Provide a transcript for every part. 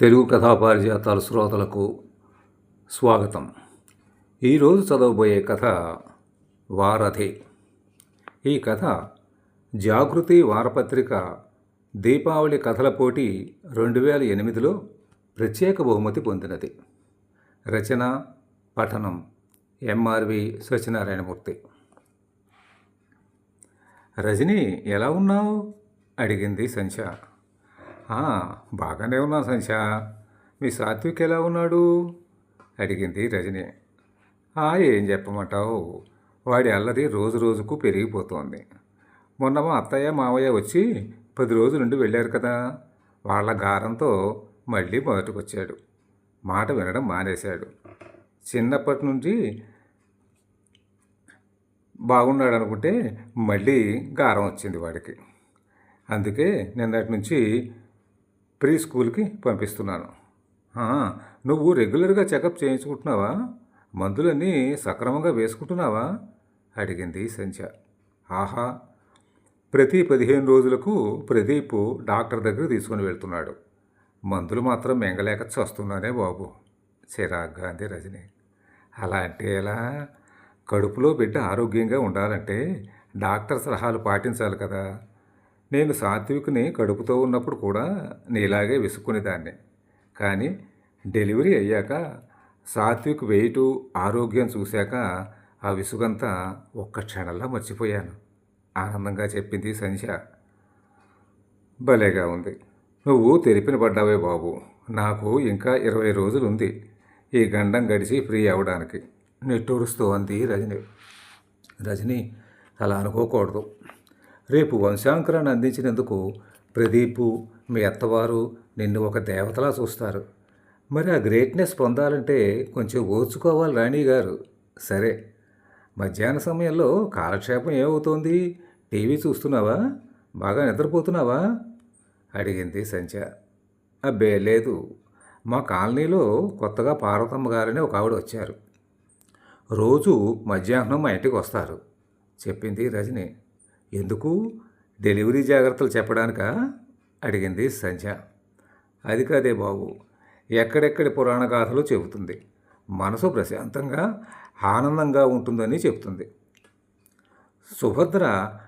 తెలుగు కథాపారిజాతాల శ్రోతలకు స్వాగతం. ఈరోజు చదవబోయే కథ వారధి. ఈ కథ జాగృతి వారపత్రిక దీపావళి కథల పోటీ రెండు వేల ఎనిమిదిలో ప్రత్యేక బహుమతి పొందినది. రచన పఠనం ఎంఆర్వి సత్యనారాయణమూర్తి. రజని ఎలా ఉన్నావు? అడిగింది సంధ్య. బాగానే ఉన్నా సంశా మీ సాత్విక్ ఎలా ఉన్నాడు? అడిగింది రజని. "ఆ, ఏం చెప్పమంటావు? వాడి అల్లరి రోజు రోజుకు పెరిగిపోతోంది. మొన్న మా అత్తయ్య మావయ్య వచ్చి పది రోజుల నుండి వెళ్ళారు కదా. వాళ్ళ గారంతో మళ్ళీ మొదటికొచ్చాడు మాట వినడం మానేశాడు. చిన్నప్పటి నుండి బాగున్నాడు అనుకుంటే మళ్ళీ గారం వచ్చింది వాడికి. అందుకే నిన్నటి నుంచి ప్రీ స్కూల్కి పంపిస్తున్నాను నువ్వు రెగ్యులర్గా చెకప్ చేయించుకుంటున్నావా? మందులన్నీ సక్రమంగా వేసుకుంటున్నావా? అడిగింది సంధ్య. ఆహా ప్రతి పదిహేను రోజులకు ప్రదీప్ డాక్టర్ దగ్గర తీసుకుని వెళ్తున్నాడు. మందులు మాత్రం మెంగలేక చస్తున్నానే బాబు. చిరాగ్గా అంది రజని. అలా అంటే ఎలా? కడుపులో బిడ్డ ఆరోగ్యంగా ఉండాలంటే డాక్టర్ సలహాలు పాటించాలి కదా. నేను సాత్విక్ని కడుపుతో ఉన్నప్పుడు కూడా నీలాగే విసుక్కునేదాన్ని. కానీ డెలివరీ అయ్యాక సాత్విక్ వెయిటు ఆరోగ్యం చూశాక ఆ విసుగంతా ఒక్క క్షణంలో మర్చిపోయాను. ఆనందంగా చెప్పింది సంధ్య. భలేగా ఉంది. నువ్వు తెరిపిన పడ్డావే బాబు. నాకు ఇంకా ఇరవై రోజులు ఉంది ఈ గండం గడిచి ఫ్రీ అవ్వడానికి. నిట్టూరుస్తూ అంది రజని. రజని అలా అనుకోకూడదు. రేపు వంశాంకరాన్ని అందించినందుకు ప్రదీపు మీ అత్తవారు నిన్ను ఒక దేవతలా చూస్తారు. మరి ఆ గ్రేట్నెస్ పొందాలంటే కొంచెం ఓర్చుకోవాలి రాణి గారు. సరే మధ్యాహ్న సమయంలో కాలక్షేపం ఏమవుతోంది? టీవీ చూస్తున్నావా? బాగా నిద్రపోతున్నావా? అడిగింది సంచ అబ్బే లేదు. మా కాలనీలో కొత్తగా పార్వతమ్మ గారని ఒక ఆవిడ వచ్చారు. రోజు మధ్యాహ్నం మా ఇంటికి వస్తారు చెప్పింది రజని. ఎందుకు? డెలివరీ జాగ్రత్తలు చెప్పడానికా? అడిగింది సంధ్య. అది కాదే బాబు ఎక్కడెక్కడి పురాణ గాథలు చెబుతుంది. మనసు ప్రశాంతంగా ఆనందంగా ఉంటుందని చెప్తుంది సుభద్ర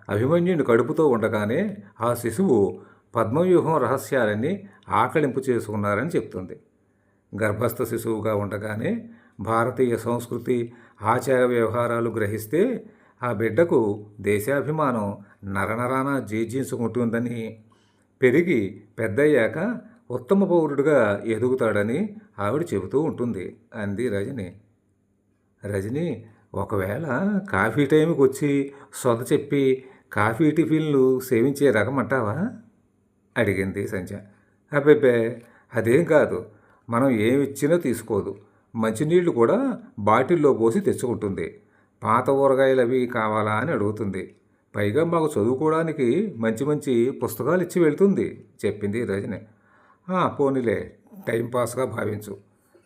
అభిమన్యుని కడుపుతో ఉండగానే ఆ శిశువు పద్మవ్యూహం రహస్యాలన్నీ ఆకలింపు చేసుకున్నారని చెప్తుంది గర్భస్థ శిశువుగా ఉండగానే భారతీయ సంస్కృతి ఆచార వ్యవహారాలు గ్రహిస్తే ఆ బిడ్డకు దేశాభిమానం నరనరాన జీర్జించుకుంటుందని పెరిగి పెద్దయ్యాక ఉత్తమ పౌరుడిగా ఎదుగుతాడని ఆవిడ చెబుతూ ఉంటుంది అంది రజని. రజని ఒకవేళ కాఫీ టైంకి వచ్చి సొద చెప్పి కాఫీ టిఫిన్లు సేవించే రకం అంటావా? అడిగింది సంజ అబ్బెబ్బే అదేం కాదు. మనం ఏమిచ్చినా తీసుకోదు. మంచినీళ్ళు కూడా బాటిల్లో పోసి తెచ్చుకుంటుంది. పాత ఊరగాయలు అవి కావాలా అని అడుగుతుంది. పైగా మాకు చదువుకోవడానికి మంచి మంచి పుస్తకాలు ఇచ్చి వెళ్తుంది చెప్పింది రజని. పోనీలే టైంపాస్గా భావించు.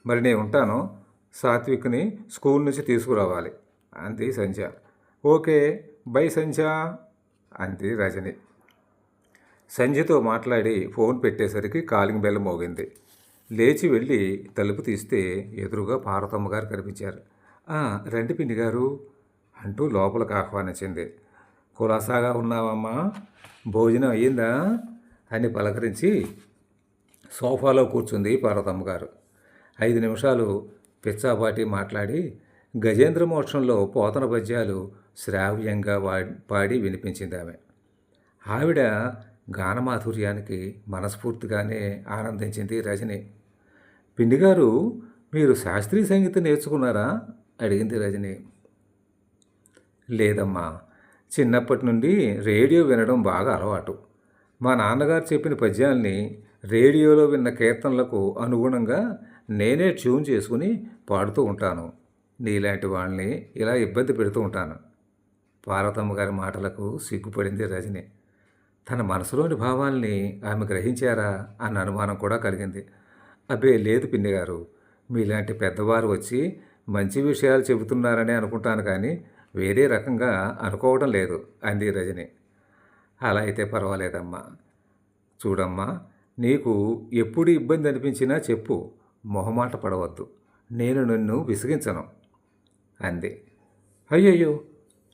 మరి నేను ఉంటాను సాత్విక్ని స్కూల్ నుంచి తీసుకురావాలి అంది సంధ్య. ఓకే బై సంధ్య అంది రజని. సంధ్యతో మాట్లాడి ఫోన్ పెట్టేసరికి కాలింగ్ బెల్ మోగింది. లేచి వెళ్ళి తలుపు తీస్తే ఎదురుగా పార్వతమ్మ గారు కనిపించారు. రండి పిండి గారు అంటూ లోపలికి ఆహ్వానించింది. కులాసాగా ఉన్నావమ్మా భోజనం అయ్యిందా? అని పలకరించి సోఫాలో కూర్చుంది పార్వతమ్మ గారు. ఐదు నిమిషాలు పిచ్చాపాటి మాట్లాడి గజేంద్ర మోక్షంలో పోతన పద్యాలు శ్రావ్యంగా పాడి వినిపించింది ఆమె. ఆవిడ గానమాధుర్యానికి మనస్ఫూర్తిగానే ఆనందించింది రజని. పిండి గారు మీరు శాస్త్రీయ సంగీతం నేర్చుకున్నారా? అడిగింది రజని. లేదమ్మా చిన్నప్పటి నుండి రేడియో వినడం బాగా అలవాటు. మా నాన్నగారు చెప్పిన పద్యాల్ని రేడియోలో విన్న కీర్తనలకు అనుగుణంగా నేనే ట్యూన్ చేసుకుని పాడుతూ ఉంటాను. నీలాంటి వాళ్ళని ఇలా ఇబ్బంది పెడుతూ ఉంటాను. పార్వతమ్మ గారి మాటలకు సిగ్గుపడింది రజని. తన మనసులోని భావాల్ని ఆమె గ్రహించారా అన్న అనుమానం కూడా కలిగింది. అబ్బే లేదు పిన్ని గారు. మీలాంటి పెద్దవారు వచ్చి మంచి విషయాలు చెబుతున్నారని అనుకుంటాను కానీ వేరే రకంగా అనుకోవడం లేదు అంది రజని. అలా అయితే పర్వాలేదమ్మా. చూడమ్మా నీకు ఎప్పుడు ఇబ్బంది అనిపించినా చెప్పు మొహమాట పడవద్దు. నేను నిన్ను విసిగించను అంది. అయ్యయ్యో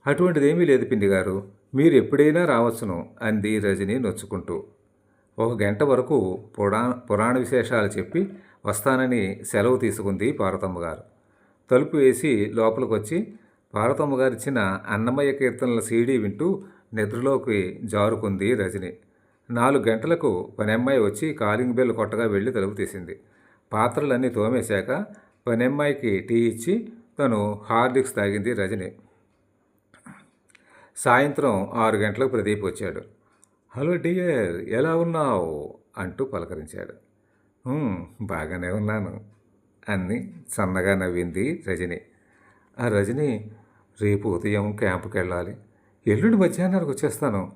అటువంటిదేమీ లేదు పిండి గారు మీరు ఎప్పుడైనా రావచ్చును అంది రజని నొచ్చుకుంటూ. ఒక గంట వరకు పురా పురాణ విశేషాలు చెప్పి వస్తానని సెలవు తీసుకుంది పార్వతమ్మ గారు తలుపు వేసి లోపలికి వచ్చి పార్వతమ్మ గారిచ్చిన అన్నమయ్య కీర్తనల సీడీ వింటూ నిద్రలోకి జారుకుంది రజని. నాలుగు గంటలకు పనెమ్మాయి వచ్చి కాలింగ్ బెల్ కొట్టగా వెళ్ళి తలుపు తీసింది. పాత్రలన్నీ తోమేశాక పనెమ్మాయికి టీ ఇచ్చి తను హార్లిక్స్ తాగింది రజని. సాయంత్రం ఆరు గంటలకు ప్రదీప్ వచ్చాడు. హలో డియర్ ఎలా ఉన్నావు? అంటూ పలకరించాడు. బాగానే ఉన్నాను. అన్ని సన్నగా నవ్వింది రజని. ఆ రజని రేపు ఉదయం క్యాంపుకి వెళ్ళాలి ఎల్లుండి మధ్యాహ్నానికి వచ్చేస్తాను.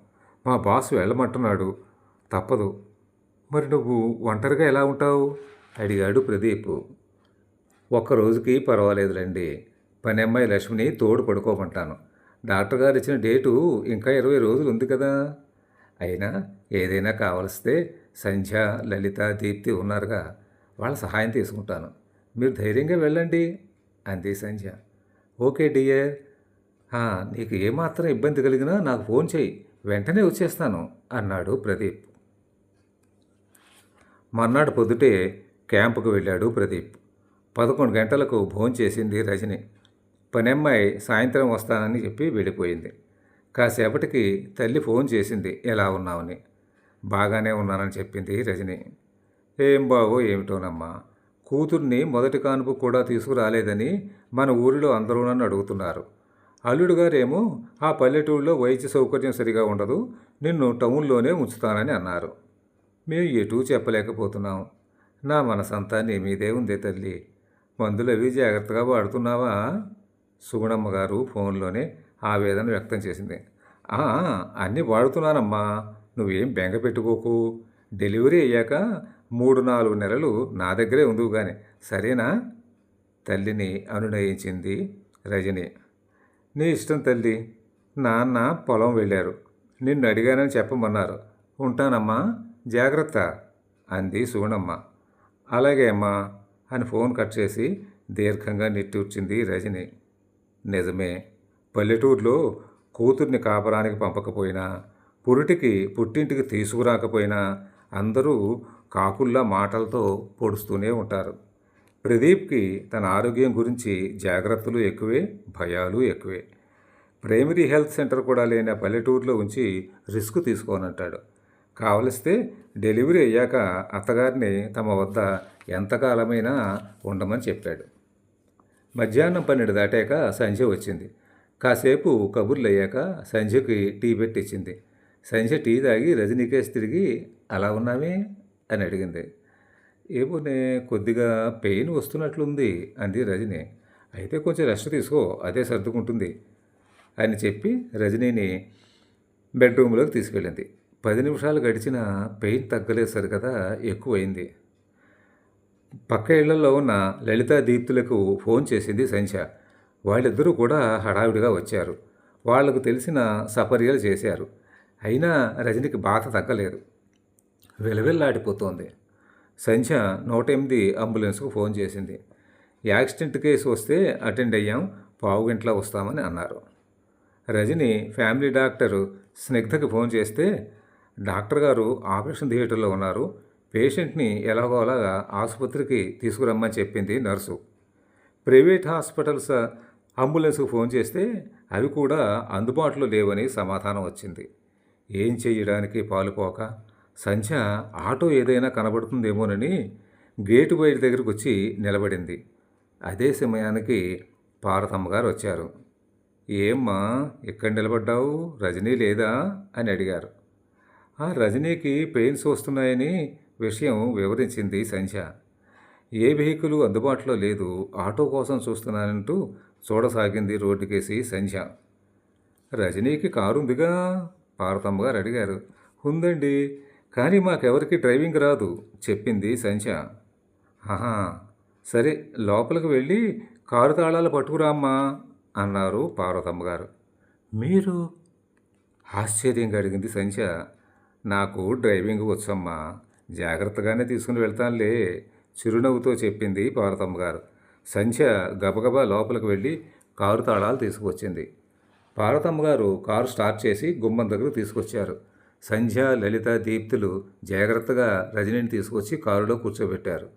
మా బాస్ వెళ్ళమంటున్నాడు. తప్పదు. మరి నువ్వు ఒంటరిగా ఎలా ఉంటావు? అడిగాడు ప్రదీప్. ఒక్క రోజుకి పర్వాలేదులేండి పని అమ్మాయి లక్ష్మిని తోడు పడుకోమంటాను. డాక్టర్ గారు ఇచ్చిన డేటు ఇంకా ఇరవై రోజులు ఉంది కదా. అయినా ఏదైనా కావలిస్తే సంధ్య లలిత దీప్తి ఉన్నారుగా. వాళ్ళ సహాయం తీసుకుంటాను. మీరు ధైర్యంగా వెళ్ళండి అంది సంధ్య. Okay dear. నీకు ఏమాత్రం ఇబ్బంది కలిగినా నాకు ఫోన్ చేయి వెంటనే వచ్చేస్తాను అన్నాడు ప్రదీప్. మర్నాడు పొద్దుటే క్యాంపుకు వెళ్ళాడు ప్రదీప్. పదకొండు గంటలకు భోంచేసింది రజని. పనమ్మాయి సాయంత్రం వస్తానని చెప్పి వెళ్ళిపోయింది. కాసేపటికి తల్లి ఫోన్ చేసింది ఎలా ఉన్నావని. బాగానే ఉన్నానని చెప్పింది రజని. ఏం బాగో ఏమిటోనమ్మా. కూతుర్ని మొదటి కానుపు కూడా తీసుకురాలేదని మన ఊరిలో అందరూ నన్ను అడుగుతున్నారు. అల్లుడు గారేమో ఆ పల్లెటూరులో వైద్య సౌకర్యం సరిగా ఉండదు నిన్ను టౌన్లోనే ఉంచుతానని అన్నారు. మేము ఎటూ చెప్పలేకపోతున్నాం. నా మనసంతా నీ మీదే ఉంది తల్లి. మందులు అవి జాగ్రత్తగా వాడుతున్నావా? సుగుణమ్మ గారు ఫోన్లోనే ఆవేదన వ్యక్తం చేసింది. అన్నీ వాడుతున్నానమ్మా. నువ్వేం బెంగ పెట్టుకోకు. డెలివరీ అయ్యాక మూడు నాలుగు నెలలు నా దగ్గరే ఉందివు కానీ సరేనా? తల్లిని అనునయించింది రజని. నీ ఇష్టం తల్లి. నాన్న పొలం వెళ్ళారు. నిన్ను అడిగానని చెప్పమన్నారు. ఉంటానమ్మా. జాగ్రత్త అంది సుగుణమ్మ. అలాగే అమ్మా అని ఫోన్ కట్ చేసి దీర్ఘంగా నిట్టూర్చింది రజని. నిజమే. పల్లెటూరులో కూతుర్ని కాపరానికి పంపకపోయినా పురిటికి పుట్టింటికి తీసుకురాకపోయినా అందరూ కాకుల్లా మాటలతో పొడుస్తూనే ఉంటారు. ప్రదీప్కి తన ఆరోగ్యం గురించి జాగ్రత్తలు ఎక్కువే భయాలు ఎక్కువే. ప్రైమరీ హెల్త్ సెంటర్ కూడా లేని పల్లెటూరులో ఉంచి రిస్క్ తీసుకోనంటాడు. కావలిస్తే డెలివరీ అయ్యాక అత్తగారిని తమ వద్ద ఎంతకాలమైనా ఉండమని చెప్పాడు. మధ్యాహ్నం పన్నెండు దాటాక సంజయ్ వచ్చింది. కాసేపు కబుర్లు అయ్యాక సంజయ్కి టీ పెట్టించింది సంజయ్ టీ తాగి రజనీకేష్ తిరిగి అలా ఉన్నామే? అని అడిగింది. ఏమోనే కొద్దిగా పెయిన్ వస్తున్నట్లుంది అంది రజని. అయితే కొంచెం రెస్ట్ తీసుకో అదే సర్దుకుంటుంది అని చెప్పి రజనీని బెడ్రూమ్లోకి తీసుకెళ్ళింది. పది నిమిషాలు గడిచిన పెయిన్ తగ్గలేదు సరికదా ఎక్కువైంది. పక్క ఇళ్ళలో ఉన్న లలితా దీప్తులకు ఫోన్ చేసింది సంధ్య. వాళ్ళిద్దరూ కూడా హడావిడిగా వచ్చారు. వాళ్ళకు తెలిసిన సపర్యలు చేశారు. అయినా రజనికి బాధ తగ్గలేదు. వెలవెల్లాడిపోతోంది. సంధ్య నూట ఎనిమిది అంబులెన్స్కు ఫోన్ చేసింది. యాక్సిడెంట్ కేసు వస్తే అటెండ్ అయ్యాం పావుగంటలో వస్తామని అన్నారు. రజని ఫ్యామిలీ డాక్టర్ స్నిగ్ధకి ఫోన్ చేస్తే డాక్టర్ గారు ఆపరేషన్ థియేటర్లో ఉన్నారు పేషెంట్ని ఎలాగో అలాగా ఆసుపత్రికి తీసుకురమ్మని చెప్పింది నర్సు. ప్రైవేట్ హాస్పిటల్స్ అంబులెన్స్కు ఫోన్ చేస్తే అవి కూడా అందుబాటులో లేవని సమాధానం వచ్చింది. ఏం చేయడానికి పాలుపోక? సంధ్య ఆటో ఏదైనా కనబడుతుందేమోనని గేటు బయట దగ్గరకు వచ్చి నిలబడింది. అదే సమయానికి పార్వతమ్మ గారు వచ్చారు. ఏమ్మా ఇక్కడ నిలబడ్డావు? రజనీ లేదా? అని అడిగారు. ఆ రజనీకి పెయిన్స్ వస్తున్నాయని విషయం వివరించింది సంధ్య. ఏ వెహికల్ అందుబాటులో లేదు. ఆటో కోసం చూస్తున్నానంటూ చూడసాగింది రోడ్డుకేసి సంధ్య. రజనీకి కారు ఉందిగా పార్వతమ్మ గారు అడిగారు. ఉందండి. కానీ మాకెవరికి డ్రైవింగ్ రాదు చెప్పింది సంధ్య. ఆహా సరే లోపలికి వెళ్ళి కారు తాళాలు పట్టుకురామ్మా అన్నారు పార్వతమ్మ గారు. మీరు? ఆశ్చర్యంగా అడిగింది సంధ్య. నాకు డ్రైవింగ్ వచ్చమ్మా జాగ్రత్తగానే తీసుకుని వెళ్తానులే చిరునవ్వుతో చెప్పింది పార్వతమ్మ గారు. సంధ్య గబగబా లోపలికి వెళ్ళి కారు తాళాలు తీసుకువచ్చింది. పార్వతమ్మ గారు కారు స్టార్ట్ చేసి గుమ్మం దగ్గర తీసుకొచ్చారు. సంధ్య లలిత దీప్తులు జాగ్రత్తగా రజనీని తీసుకొచ్చి కారులో కూర్చోబెట్టారు.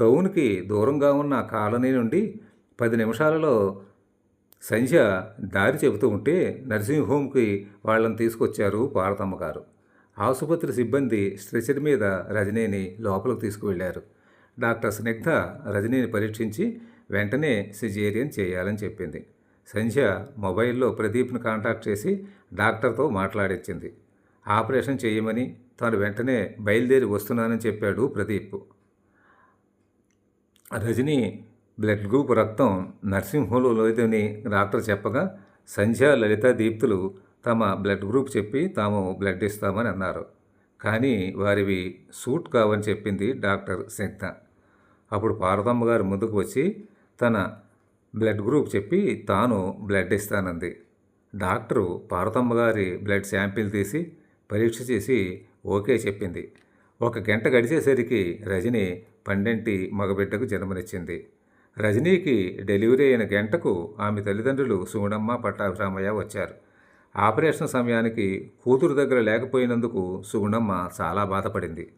టౌన్కి దూరంగా ఉన్న కాలనీ నుండి పది నిమిషాలలో సంధ్య దారి చెబుతూ ఉంటే నర్సింగ్ హోమ్కి వాళ్ళని తీసుకొచ్చారు పార్వతమ్మ గారు. ఆసుపత్రి సిబ్బంది స్ట్రెచర్ మీద రజనీని లోపలికి తీసుకువెళ్ళారు. డాక్టర్ స్నిగ్ధ రజనీని పరీక్షించి వెంటనే సిజేరియన్ చేయాలని చెప్పింది. సంధ్య మొబైల్లో ప్రదీప్ను కాంటాక్ట్ చేసి డాక్టర్తో మాట్లాడించింది ఆపరేషన్ చేయమని తాను వెంటనే బయలుదేరి వస్తున్నానని చెప్పాడు ప్రదీప్. రజని బ్లడ్ గ్రూప్ రక్తం నర్సింగ్ లేదని డాక్టర్ చెప్పగా సంధ్య లలిత దీప్తులు తమ బ్లడ్ గ్రూప్ చెప్పి తాము బ్లడ్ ఇస్తామని అన్నారు. కానీ వారివి సూట్ కావని చెప్పింది డాక్టర్ స్నిగ్ధ అప్పుడు పార్వతమ్మ గారు ముందుకు వచ్చి తన బ్లడ్ గ్రూప్ చెప్పి తాను బ్లడ్ ఇస్తానంది. డాక్టరు పార్వతమ్మ గారి బ్లడ్ శాంపిల్ తీసి పరీక్ష చేసి ఓకే చెప్పింది. ఒక గంట గడిచేసరికి రజని పండంటి మగబిడ్డకు జన్మనిచ్చింది. రజనీకి డెలివరీ అయిన గంటకు ఆమె తల్లిదండ్రులు సుగుణమ్మ పట్టాభిరామయ్య వచ్చారు. ఆపరేషన్ సమయానికి కూతురు దగ్గర లేకపోయినందుకు సుగుణమ్మ చాలా బాధపడింది.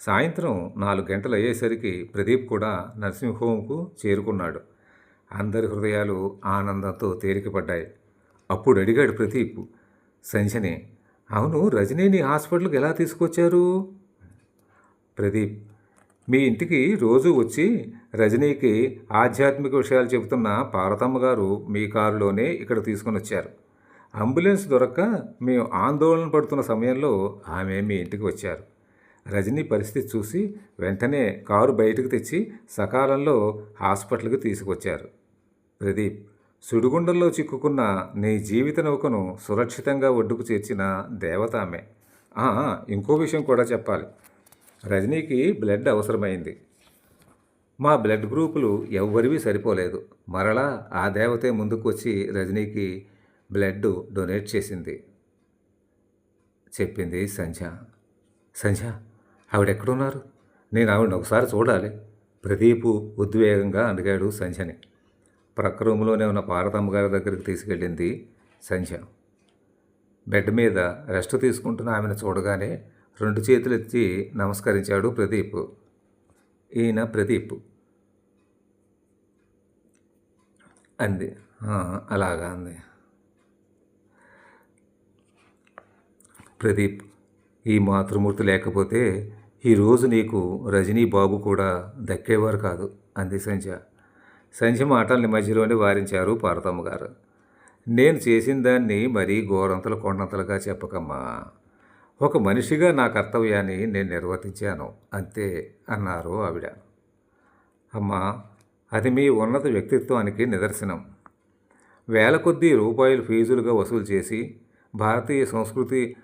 సాయంత్రం నాలుగు గంటలు అయ్యేసరికి ప్రదీప్ కూడా నర్సింగ్ హోమ్కు చేరుకున్నాడు. అందరి హృదయాలు ఆనందంతో తేలికపడ్డాయి. అప్పుడు అడిగాడు ప్రదీప్ సంజని అవును రజనీని హాస్పిటల్కి ఎలా తీసుకొచ్చారు? ప్రదీప్ మీ ఇంటికి రోజు వచ్చి రజనీకి ఆధ్యాత్మిక విషయాలు చెబుతున్న పార్వతమ్మ గారు మీ కారులోనే ఇక్కడ తీసుకుని వచ్చారు. అంబులెన్స్ దొరక్క మేము ఆందోళన పడుతున్న సమయంలో ఆమె మీ ఇంటికి వచ్చారు. రజనీ పరిస్థితి చూసి వెంటనే కారు బయటకు తెచ్చి సకాలంలో హాస్పిటల్కి తీసుకొచ్చారు. ప్రదీప్ సుడిగుండంలో చిక్కుకున్న నీ జీవిత నౌకను సురక్షితంగా ఒడ్డుకు చేర్చిన దేవత ఆమె. ఇంకో విషయం కూడా చెప్పాలి. రజనీకి బ్లడ్ అవసరమైంది. మా బ్లడ్ గ్రూపులు ఎవ్వరివి సరిపోలేదు. మరలా ఆ దేవతే ముందుకు వచ్చి రజనీకి బ్లడ్ డొనేట్ చేసింది. చెప్పింది సంధ్య. సంధ్య ఆవిడెక్కడున్నారు? నేను ఆవిడని ఒకసారి చూడాలి. ప్రదీపు ఉద్వేగంగా అడిగాడు సంధ్యని. ప్రక్క రూమ్లోనే ఉన్న పార్వతమ్మ గారి దగ్గరికి తీసుకెళ్ళింది సంధ్య. బెడ్ మీద రెస్ట్ తీసుకుంటున్న ఆమెను చూడగానే రెండు చేతులు ఎత్తి నమస్కరించాడు ప్రదీప్. ఈయన ప్రదీప్. అంది. అలాగా అంది. ప్రదీప్ ఈ మాతృమూర్తి లేకపోతే ఈరోజు నీకు రజనీ బాబు కూడా దక్కేవారు కాదు అంది సంధ్య. సంధ్య మాటల్ని మధ్యలోనే వారించారు పార్వతమ్మ గారు. నేను చేసిన దాన్ని మరీ ఘోరంతలు కొండంతలుగా చెప్పకమ్మా. ఒక మనిషిగా నా కర్తవ్యాన్ని నేను నిర్వర్తించాను అంతే అన్నారు ఆవిడ. అమ్మా అది మీ ఉన్నత వ్యక్తిత్వానికి నిదర్శనం. వేల కొద్దీ రూపాయలు ఫీజులుగా వసూలు చేసి భారతీయ సంస్కృతి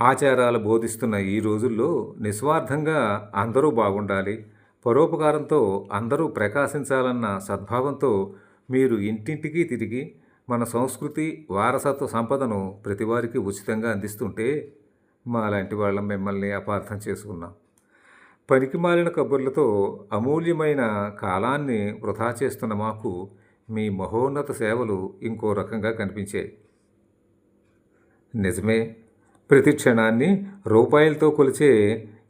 ఆచారాలు బోధిస్తున్న ఈ రోజుల్లో నిస్వార్థంగా అందరూ బాగుండాలి పరోపకారంతో అందరూ ప్రకాశించాలన్న సద్భావంతో మీరు ఇంటింటికి తిరిగి మన సంస్కృతి వారసత్వ సంపదను ప్రతివారికి ఉచితంగా అందిస్తుంటే మా లాంటి వాళ్ళం మిమ్మల్ని అపార్థం చేసుకున్నాం. పనికి మాలిన కబుర్లతో అమూల్యమైన కాలాన్ని వృధా చేస్తున్న మాకు మీ మహోన్నత సేవలు ఇంకో రకంగా కనిపించాయి. నిజమే ప్రతి క్షణాన్ని రూపాయలతో కొలిచే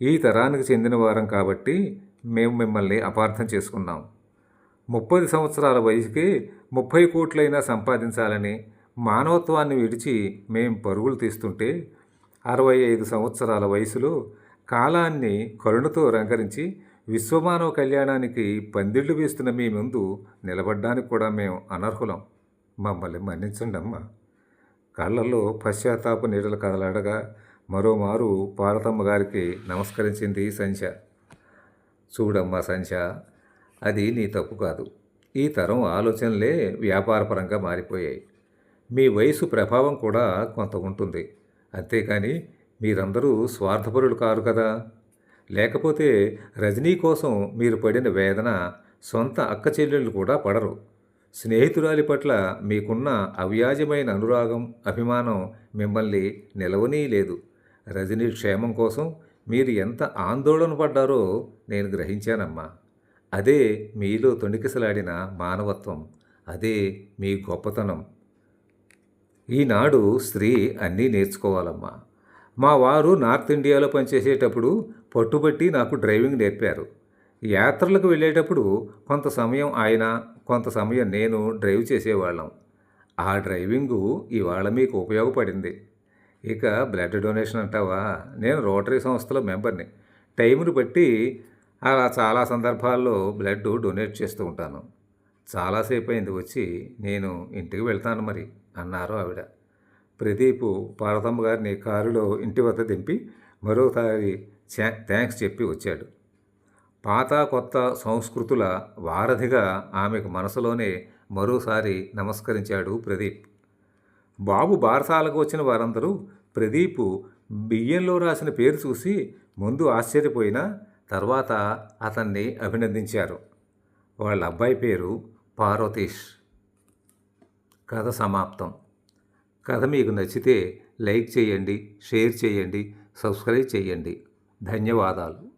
ఈ తరానికి చెందిన వారం కాబట్టి మేము మిమ్మల్ని అపార్థం చేసుకున్నాం. ముప్పది సంవత్సరాల వయసుకి ముప్పై కోట్లైనా సంపాదించాలని మానవత్వాన్ని విడిచి మేం పరుగులు తీస్తుంటే అరవై ఐదు సంవత్సరాల వయసులో కాలాన్ని కరుణతో రంగరించి విశ్వమానవ కళ్యాణానికి పందిళ్ళు వేస్తున్న మీ ముందు నిలబడ్డానికి కూడా మేము అనర్హులం. మమ్మల్ని మన్నించండి అమ్మా కళ్ళల్లో పశ్చాత్తాప నీడలు కదలాడగా మరోమారు పార్వతమ్మ గారికి నమస్కరించింది సంధ్య. చూడమ్మా సంధ్య అది నీ తప్పు కాదు. ఈ తరం ఆలోచనలే వ్యాపారపరంగా మారిపోయాయి. మీ వయసు ప్రభావం కూడా కొంత ఉంటుంది. అంతేకాని మీరందరూ స్వార్థపరులు కారు కదా. లేకపోతే రజనీ కోసం మీరు పడిన వేదన సొంత అక్క చెల్లెళ్ళు కూడా పడరు. స్నేహితురాలి పట్ల మీకున్న అవ్యాజమైన అనురాగం అభిమానం మిమ్మల్ని నిలవనీ లేదు రజనీ క్షేమం కోసం మీరు ఎంత ఆందోళన పడ్డారో నేను గ్రహించానమ్మా. అదే మీలో తొణికిసలాడిన మానవత్వం. అదే మీ గొప్పతనం. ఈనాడు స్త్రీ అన్నీ నేర్చుకోవాలమ్మా. మా వారు నార్త్ ఇండియాలో పనిచేసేటప్పుడు పట్టుబట్టి నాకు డ్రైవింగ్ నేర్పారు. యాత్రలకు వెళ్ళేటప్పుడు కొంత సమయం ఆయన కొంత సమయం నేను డ్రైవ్ చేసేవాళ్ళం. ఆ డ్రైవింగు ఇవాళ మీకు ఉపయోగపడింది. ఇక బ్లడ్ డొనేషన్ అంటావా? నేను రోటరీ సంస్థలో మెంబర్ని. టైంను బట్టి అలా చాలా సందర్భాల్లో బ్లడ్ డొనేట్ చేస్తూ ఉంటాను. చాలాసేపు అయింది వచ్చి నేను ఇంటికి వెళ్తాను మరి అన్నారు ఆవిడ. ప్రదీప్ పార్వతమ్మ గారిని కారులో ఇంటి వద్ద దింపి మరోసారి థ్యాంక్స్ చెప్పి వచ్చాడు. పాత కొత్త సంస్కృతుల వారధిగా ఆమెకు మనసులోనే మరోసారి నమస్కరించాడు ప్రదీప్. బాబు బారసాలకు వచ్చిన వారందరూ ప్రదీప్ బియ్యంలో రాసిన పేరు చూసి ముందు ఆశ్చర్యపోయినా తర్వాత అతన్ని అభినందించారు. వాళ్ళ అబ్బాయి పేరు పార్వతీష్. కథ సమాప్తం. కథ మీకు నచ్చితే లైక్ చేయండి షేర్ చేయండి సబ్స్క్రైబ్ చేయండి. ధన్యవాదాలు.